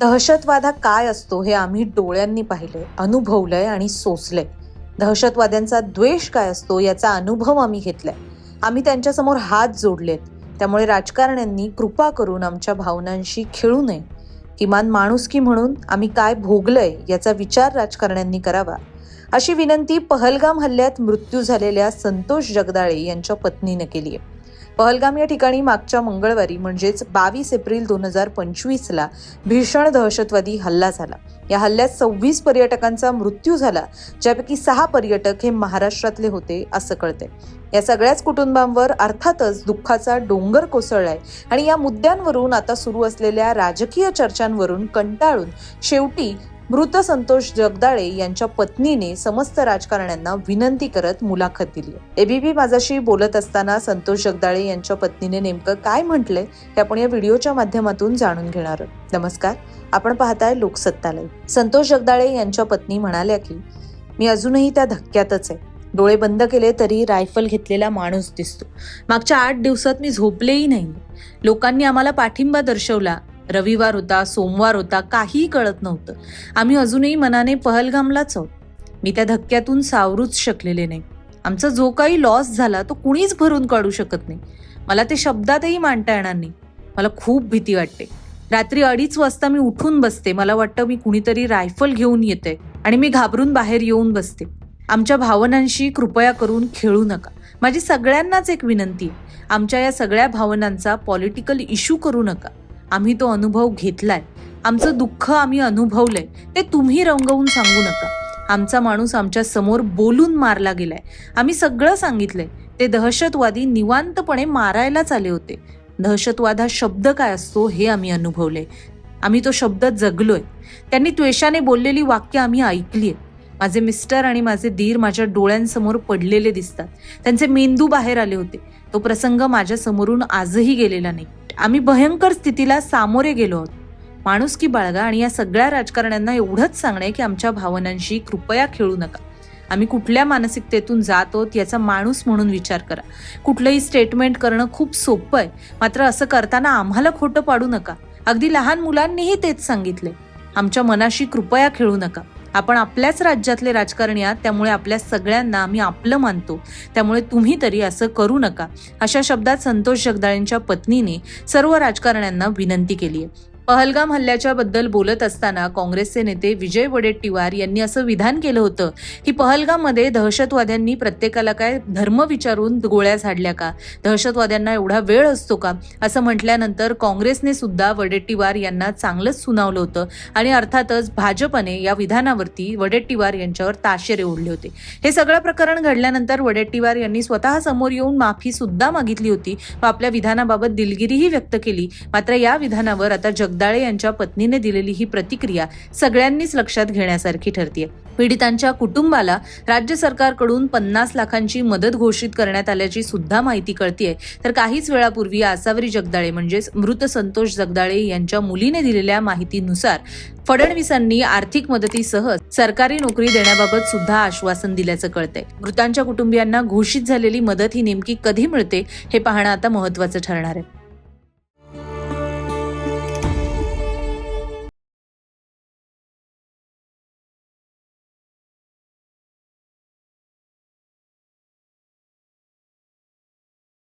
दहशतवाद हा काय असतो हे आम्ही डोळ्यांनी पाहिले अनुभवलंय आणि सोसलंय. दहशतवाद्यांचा द्वेष काय असतो याचा अनुभव आम्ही घेतलाय. आम्ही त्यांच्यासमोर हात जोडलेत. त्यामुळे राजकारण्यांनी कृपा करून आमच्या भावनांशी खेळू नये. किमान माणुसकी म्हणून आम्ही काय भोगलंय याचा विचार राजकारण्यांनी करावा. अशी विनंती पहलगाम हल्ल्यात मृत्यू झालेल्या संतोष जगदाळे यांच्या पत्नीने केली आहे पहलगाम या ठिकाणी मागच्या मंगळवारी म्हणजेच बावीस एप्रिल दोन हजार पंचवीसला भीषण दहशतवादी हल्ला झाला. या हल्ल्यात सव्वीस पर्यटकांचा मृत्यू झाला ज्यापैकी सहा पर्यटक हे महाराष्ट्रातले होते असं कळते या सगळ्याच कुटुंबांवर अर्थातच दुःखाचा डोंगर कोसळलाय आणि या मुद्द्यांवरून आता सुरू असलेल्या राजकीय चर्चांवरून कंटाळून शेवटी मृत संतोष जगदाळे यांच्या पत्नीने समस्त राजकारण्यांना विनंती करत मुलाखत दिली. एबीपी माझाशी बोलत असताना संतोष जगदाळे यांच्या पत्नीने नेमकं काय म्हटलंय हे आपण या व्हिडिओच्या माध्यमातून जाणून घेणार आहोत. नमस्कार. आपण पाहताय लोकसत्तालय. संतोष जगदाळे यांच्या पत्नी म्हणाल्या की मी अजूनही त्या धक्क्यातच आहे. डोळे बंद केले तरी रायफल घेतलेला माणूस दिसतो. मागच्या आठ दिवसात मी झोपलेही नाही. लोकांनी आम्हाला पाठिंबा दर्शवला रविवार होता सोमवार होता काहीही कळत नव्हतं. आम्ही अजूनही मनाने पहलगामलाच आहोत. मी त्या धक्क्यातून सावरूच शकलेले नाही. आमचा जो काही लॉस झाला तो कुणीच भरून काढू शकत नाही. मला ते शब्दातही मांडता येणार नाही. मला खूप भीती वाटते. रात्री अडीच वाजता मी उठून बसते. मला वाटतं मी कुणीतरी रायफल घेऊन येते आणि मी घाबरून बाहेर येऊन बसते. आमच्या भावनांशी कृपया करून खेळू नका. माझी सगळ्यांनाच एक विनंती आहे. आमच्या या सगळ्या भावनांचा पॉलिटिकल इश्यू करू नका. आम्ही तो अनुभव घेतलाय. आमचं दुःख आम्ही अनुभवलंय. ते तुम्ही रंगवून सांगू नका. आमचा माणूस आमच्यासमोर बोलून मारला गेलाय. आम्ही सगळं सांगितलंय. ते दहशतवादी निवांतपणे मारायलाच आले होते. दहशतवाद हा शब्द काय असतो हे आम्ही अनुभवले आम्ही तो शब्द जगलोय. त्यांनी त्वेषाने बोललेली वाक्य आम्ही ऐकली माझे मिस्टर आणि माझे धीर माझ्या डोळ्यांसमोर पडलेले दिसतात. त्यांचे मेंदू बाहेर आले होते. तो प्रसंग माझ्या समोरून आजही गेलेला नाही. आम्ही भयंकर स्थितीला सामोरे गेलो आहोत. माणूस की बाळगा आणि या सगळ्या राजकारण्यांना एवढंच सांगणे की आमच्या भावनांशी कृपया खेळू नका. आम्ही कुठल्या मानसिकतेतून जात आहोत याचा माणूस म्हणून विचार करा. कुठलंही स्टेटमेंट करणं खूप सोपं आहे. मात्र असं करताना आम्हाला खोटं पाडू नका. अगदी लहान मुलांनीही तेच सांगितले आमच्या मनाशी कृपया खेळू नका. आपण आपल्याच राज्यातले राजकारणी आहात त्यामुळे आपल्या सगळ्यांना आम्ही आपलं मानतो. त्यामुळे तुम्ही तरी असं करू नका. अशा शब्दात संतोष जगदाळेंच्या पत्नीने सर्व राजकारण्यांना विनंती केली आहे पहलगाम हल्ल्याच्या बद्दल बोलत असताना काँग्रेसचे नेते विजय वडेट्टीवार यांनी असं विधान केलं होतं की पहलगाममध्ये दहशतवाद्यांनी प्रत्येकाला काय धर्म विचारून गोळ्या झाडल्या का? दहशतवाद्यांना एवढा वेळ असतो का? असं म्हटल्यानंतर काँग्रेसने सुद्धा वडेट्टीवार यांना चांगलंच सुनावलं होतं आणि अर्थातच भाजपने या विधानावरती वडेट्टीवार यांच्यावर ताशेरे ओढले होते. हे सगळं प्रकरण घडल्यानंतर वडेट्टीवार यांनी स्वतः समोर येऊन माफी सुद्धा मागितली होती व आपल्या विधानाबाबत दिलगिरीही व्यक्त केली. मात्र या विधानावर आता जगदाळे यांच्या पत्नीने दिलेली ही प्रतिक्रिया सगळ्यांनीच लक्षात घेण्यासारखी ठरतीये. पीडितांच्या कुटुंबाला राज्य सरकारकडून पन्नास लाखांची मदत घोषित करण्यात आल्याची सुद्धा माहिती कळतीये. तर काहीच वेळापूर्वी आसावरी जगदाळे म्हणजेच मृत संतोष जगदाळे यांच्या मुलीने दिलेल्या माहितीनुसार फडणवीसांनी आर्थिक मदतीसह सरकारी नोकरी देण्याबाबत सुद्धा आश्वासन दिल्याचं कळतंय. मृतांच्या कुटुंबियांना घोषित झालेली मदत ही नेमकी कधी मिळते हे पाहणं आता महत्वाचं ठरणार आहे.